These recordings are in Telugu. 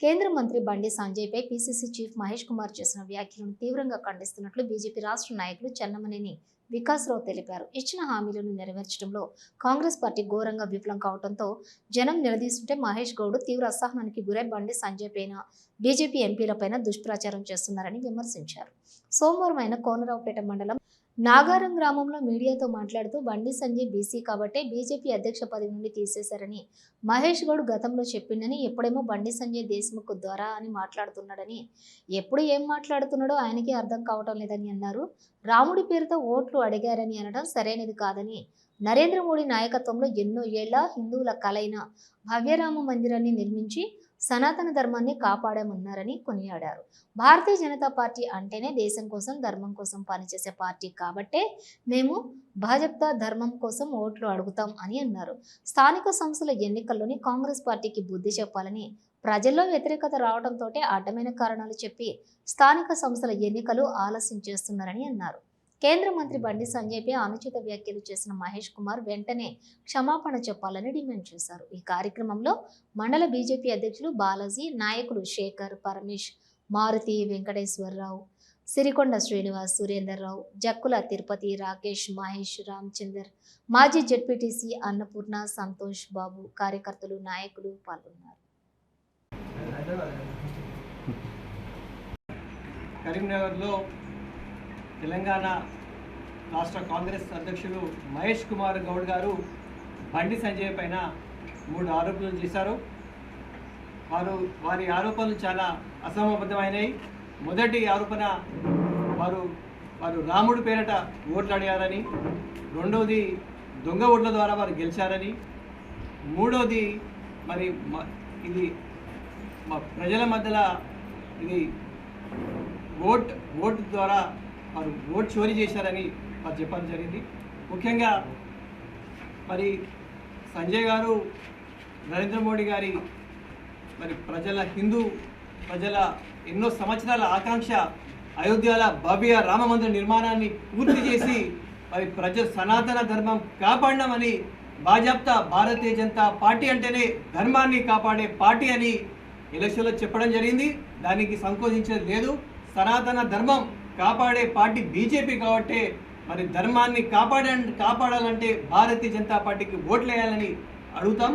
కేంద్ర మంత్రి బండి సంజయ్పై పీసీసీ చీఫ్ మహేష్ కుమార్ చేసిన వ్యాఖ్యలను తీవ్రంగా ఖండిస్తున్నట్లు బీజేపీ రాష్ట్ర నాయకులు చెన్నమనేని వికాస్రావు తెలిపారు. ఇచ్చిన హామీలను నెరవేర్చడంలో కాంగ్రెస్ పార్టీ ఘోరంగా విఫలం కావడంతో జనం నిలదీస్తుంటే మహేష్ గౌడ్ తీవ్ర అసహనానికి గురై బండి సంజయ్ పైన బీజేపీ ఎంపీలపైన దుష్ప్రచారం చేస్తున్నారని విమర్శించారు. సోమవారం ఆయన కోనరావుపేట మండలం నాగారం గ్రామంలో మీడియాతో మాట్లాడుతూ బండి సంజయ్ బీసీ కాబట్టే బీజేపీ అధ్యక్ష పదవి నుండి తీసేశారని మహేష్ గౌడ్ గతంలో చెప్పిండని ఎప్పుడేమో బండి సంజయ్ దేశ్ముఖ్ ద్వారా అని మాట్లాడుతున్నాడని. ఎప్పుడు ఏం మాట్లాడుతున్నాడో ఆయనకి అర్థం కావటం లేదని అన్నారు. రాముడి పేరుతో ఓట్లు అడిగారని అనడం సరైనది కాదని. నరేంద్ర మోడీ నాయకత్వంలో ఎన్నో ఏళ్ళ హిందువుల కలైన భవ్యరామ మందిరాన్ని నిర్మించి సనాతన ధర్మాన్ని కాపాడామన్నారని కొనియాడారు. భారతీయ జనతా పార్టీ అంటేనే దేశం కోసం ధర్మం కోసం పనిచేసే పార్టీ కాబట్టే మేము భాజప్తా ధర్మం కోసం ఓట్లు అడుగుతాం అని అన్నారు. స్థానిక సంస్థల ఎన్నికల్లోని కాంగ్రెస్ పార్టీకి బుద్ధి చెప్పాలని ప్రజల్లో వ్యతిరేకత రావడంతో అడ్డమైన కారణాలు చెప్పి స్థానిక సంస్థల ఎన్నికలు ఆలస్యం చేస్తున్నారని అన్నారు. కేంద్ర మంత్రి బండి సంజయ్పై అనుచిత వ్యాఖ్యలు చేసిన మహేష్ కుమార్ వెంటనే క్షమాపణ చెప్పాలని డిమాండ్ చేశారు. ఈ కార్యక్రమంలో మండల బీజేపీ అధ్యక్షులు బాలాజీ నాయకులు శేఖర్ పరమేష్ మారుతి వెంకటేశ్వరరావు సిరికొండ శ్రీనివాస్ సురేందర్రావు జక్కుల తిరుపతి రాకేష్ మహేష్ రామచందర్ మాజీ జడ్పీటీసీ అన్నపూర్ణ సంతోష్ బాబు కార్యకర్తలు నాయకులు పాల్గొన్నారు. కరీంనగర్లో తెలంగాణ రాష్ట్ర కాంగ్రెస్ అధ్యక్షులు మహేష్ కుమార్ గౌడ్ గారు బండి సంజయ్ పైన మూడు ఆరోపణలు చేశారు. వారు వారి ఆరోపణలు చాలా అసమబద్ధమైనవి మొదటి ఆరోపణ వారు వారు రాముడి పేరట ఓట్లు అడిగారని రెండవది దొంగ ఓట్ల ద్వారా వారు గెలిచారని మూడవది మరి మ- ఇది మా ప్రజల మధ్యలో ఇది ఓట్ ఓటు ద్వారా వారు ఓట్ చోరీ చేశారని వారు చెప్పడం జరిగింది. ముఖ్యంగా మరి సంజయ్ గారు నరేంద్ర మోడీ గారి మరి ప్రజల హిందూ ప్రజల ఎన్నో సంవత్సరాల ఆకాంక్ష అయోధ్యల భవ్య రామ మందిర నిర్మాణాన్ని పూర్తి చేసి మరి ప్రజ సనాతన ధర్మం కాపాడినామని భాజపా భారతీయ జనతా పార్టీ అంటేనే ధర్మాన్ని కాపాడే పార్టీ అని ఎలక్షన్లో చెప్పడం జరిగింది. దానికి సంకోచించేది లేదు. సనాతన ధర్మం కాపాడే పార్టీ బీజేపీ కాబట్టి మరి ధర్మాన్ని కాపాడ కాపాడాలంటే భారతీయ జనతా పార్టీకి ఓట్లు వేయాలని అడుగుతాం.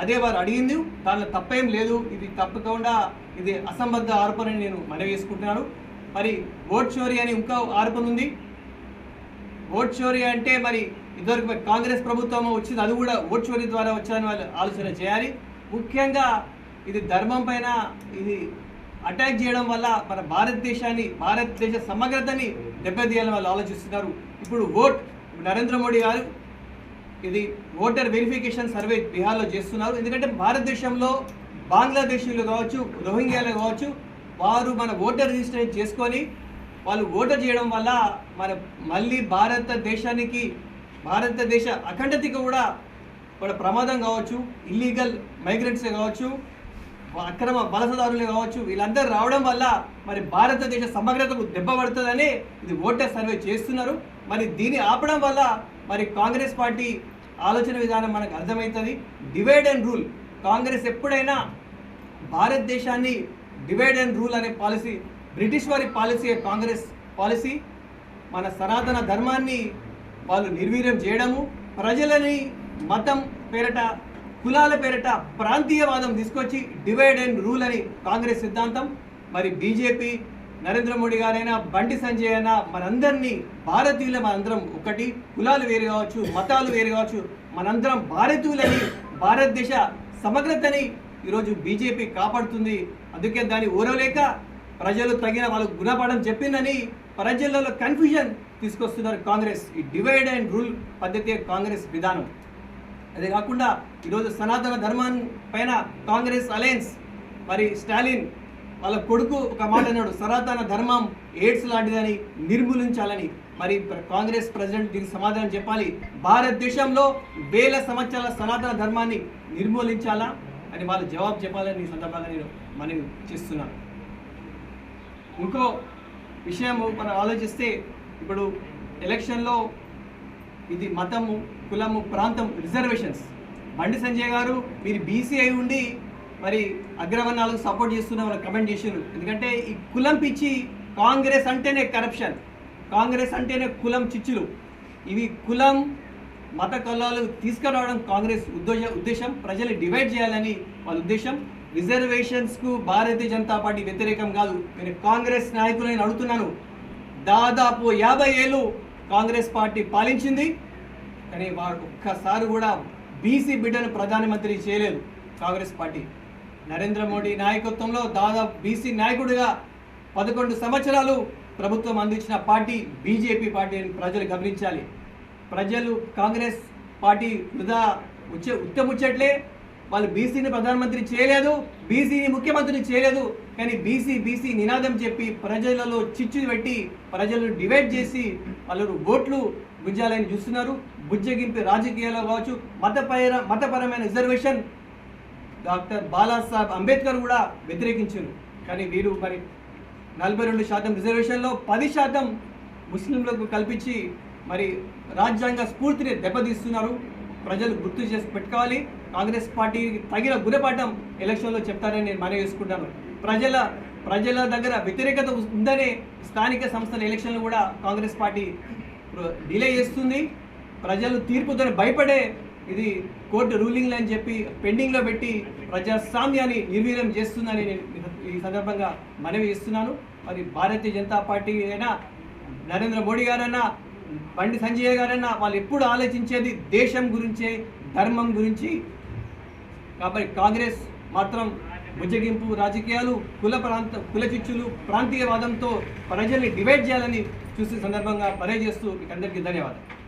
అదే వారు అడిగింది. దానిలో తప్పేం లేదు. ఇది తప్పకుండా ఇది అసంబద్ధ ఆరోపణ నేను మనవి చేసుకుంటున్నాను. మరి ఓట్ చోరీ అని ఇంకో ఆరోపణ ఉంది. ఓట్ చోరీ అంటే మరి ఇదివరకు కాంగ్రెస్ ప్రభుత్వం వచ్చింది. అది కూడా ఓట్ చోరీ ద్వారా వచ్చారని వాళ్ళు ఆలోచన చేయాలి. ముఖ్యంగా ఇది ధర్మం పైన ఇది అటాక్ చేయడం వల్ల మన భారతదేశాన్ని భారతదేశ సమగ్రతని దెబ్బతీయాలని వాళ్ళు ఆలోచిస్తున్నారు. ఇప్పుడు ఓట్ నరేంద్ర మోడీ గారు ఇది ఓటర్ వెరిఫికేషన్ సర్వే బీహార్లో చేస్తున్నారు. ఎందుకంటే భారతదేశంలో బంగ్లాదేశీయులు కావచ్చు రోహింగ్యాలు కావచ్చు వారు మన ఓటర్ రిజిస్ట్రేషన్ చేసుకొని వాళ్ళు ఓటర్ చేయడం వల్ల మన మళ్ళీ భారతదేశానికి భారతదేశ అఖండతకి కూడా కూడా ప్రమాదం కావచ్చు ఇల్లీగల్ మైగ్రెంట్స్ కావచ్చు అక్రమ వలసదారులు కావచ్చు వీళ్ళందరూ రావడం వల్ల మరి భారతదేశ సమగ్రతకు దెబ్బ పడుతుందని ఇది ఓటర్ సర్వే చేస్తున్నారు. మరి దీన్ని ఆపడం వల్ల మరి కాంగ్రెస్ పార్టీ ఆలోచన విధానం మనకు అర్థమవుతుంది. Divide and rule. కాంగ్రెస్ ఎప్పుడైనా భారతదేశాన్ని డివైడ్ అండ్ రూల్ అనే పాలసీ బ్రిటిష్ వారి పాలసీ కాంగ్రెస్ పాలసీ మన సనాతన ధర్మాన్ని వాళ్ళు నిర్వీర్యం చేయడము ప్రజలని మతం పేరట కులాల పేరిట ప్రాంతీయవాదం తీసుకొచ్చి డివైడ్ అండ్ రూల్ అని కాంగ్రెస్ సిద్ధాంతం. మరి బీజేపీ నరేంద్ర మోడీ గారైనా బండి సంజయ్ అయినా మనందరినీ భారతీయులు మనందరం ఒకటి. కులాలు వేరు కావచ్చు మతాలు వేరు కావచ్చు మనందరం భారతీయులని భారతదేశ సమగ్రతని ఈరోజు బీజేపీ కాపాడుతుంది. అందుకే దాన్ని ఓరవలేక ప్రజలు తగిన వాళ్ళకు గుణపాఠం చెప్పిందని ప్రజలలో కన్ఫ్యూజన్ తీసుకొస్తున్నారు కాంగ్రెస్. ఈ డివైడ్ అండ్ రూల్ పద్ధతి కాంగ్రెస్ విధానం. అదే కాకుండా ఈరోజు సనాతన ధర్మాన్ని పైన కాంగ్రెస్ అలయన్స్ మరి స్టాలిన్ వాళ్ళ కొడుకు ఒక మాట అన్నాడు సనాతన ధర్మం ఎయిడ్స్ లాంటిదని నిర్మూలించాలని. మరి ప్ర- కాంగ్రెస్ ప్రెసిడెంట్ దీనికి సమాధానం చెప్పాలి. భారతదేశంలో వేల సంవత్సరాల సనాతన ధర్మాన్ని నిర్మూలించాలా అని వాళ్ళు జవాబు చెప్పాలని ఈ సందర్భంగా నేను మనవి చేస్తున్నాను ఇంకో విషయం మనం ఆలోచిస్తే ఇప్పుడు ఎలక్షన్లో ఇది మతము కులము ప్రాంతం రిజర్వేషన్స్. బండి సంజయ్ గారు మీరు బీసీ అయి ఉండి మరి అగ్రవర్ణాలకు సపోర్ట్ చేస్తున్న వాళ్ళు కమెంట్ చేశారు ఎందుకంటే ఈ కులం పిచ్చి కాంగ్రెస్ అంటేనే కరప్షన్. కాంగ్రెస్ అంటేనే కులం చిచ్చులు. ఇవి కులం మత కులాలు తీసుకురావడం కాంగ్రెస్ ఉద్దేశ ఉద్దేశం. ప్రజలు డివైడ్ చేయాలని వాళ్ళ ఉద్దేశం. రిజర్వేషన్స్కు భారతీయ జనతా పార్టీ వ్యతిరేకం కాదు. నేను కాంగ్రెస్ నాయకులను అడుగుతున్నాను. దాదాపు యాభై ఏళ్ళు కాంగ్రెస్ పార్టీ పాలించింది. కానీ వారు ఒక్కసారి కూడా బీసీ బిడ్డను ప్రధానమంత్రి చేయలేదు కాంగ్రెస్ పార్టీ. నరేంద్ర మోడీ నాయకత్వంలో దాదాపు బీసీ నాయకుడిగా పదకొండు సంవత్సరాలు ప్రభుత్వం అందించిన పార్టీ బీజేపీ పార్టీ అని ప్రజలు గమనించాలి. ప్రజలు కాంగ్రెస్ పార్టీ వృధా ఉచ్చ ఉత్తముచ్చట్లే. వాళ్ళు బీసీని ప్రధానమంత్రి చేయలేదు బీసీని ముఖ్యమంత్రిని చేయలేదు కానీ బీసీ బీసీ నినాదం చెప్పి ప్రజలలో చిచ్చు పెట్టి ప్రజలను డివైడ్ చేసి వాళ్ళు ఓట్లు గుంజాలని చూస్తున్నారు. బుజ్జగింపు రాజకీయాల్లో కావచ్చు మతపర మతపరమైన రిజర్వేషన్ డాక్టర్ బాలాసాహెబ్ అంబేద్కర్ కూడా వ్యతిరేకించారు. కానీ వీరు మరి నలభై రెండు శాతం రిజర్వేషన్లో పది శాతం ముస్లింలకు కల్పించి మరి రాజ్యాంగ స్ఫూర్తిని దెబ్బతీస్తున్నారు. ప్రజలు గుర్తు చేసి పెట్టుకోవాలి. కాంగ్రెస్ పార్టీ తగిన గుణపాఠం ఎలక్షన్లో చెప్తారని నేను మనవి చేసుకుంటాను. ప్రజల ప్రజల దగ్గర వ్యతిరేకత ఉందనే స్థానిక సంస్థల ఎలక్షన్లు కూడా కాంగ్రెస్ పార్టీ డిలే చేస్తుంది. ప్రజలు తీర్పుతో భయపడే ఇది కోర్టు రూలింగ్లు అని చెప్పి పెండింగ్లో పెట్టి ప్రజాస్వామ్యాన్ని నిర్వీర్యం చేస్తుందని నేను ఈ సందర్భంగా మనవి చేస్తున్నాను. మరి భారతీయ జనతా పార్టీ అయినా నరేంద్ర మోడీ గారైనా బండి సంజయ్ గారైనా వాళ్ళు ఎప్పుడు ఆలోచించేది దేశం గురించే ధర్మం గురించి కాబట్టి కాంగ్రెస్ మాత్రం బుజ్జగింపు రాజకీయాలు కుల ప్రాంత కుల చిచ్చులు ప్రాంతీయవాదంతో ప్రజల్ని డివైడ్ చేయాలని చూసే సందర్భంగా పనిచేస్తూ మీకు అందరికీ ధన్యవాదాలు.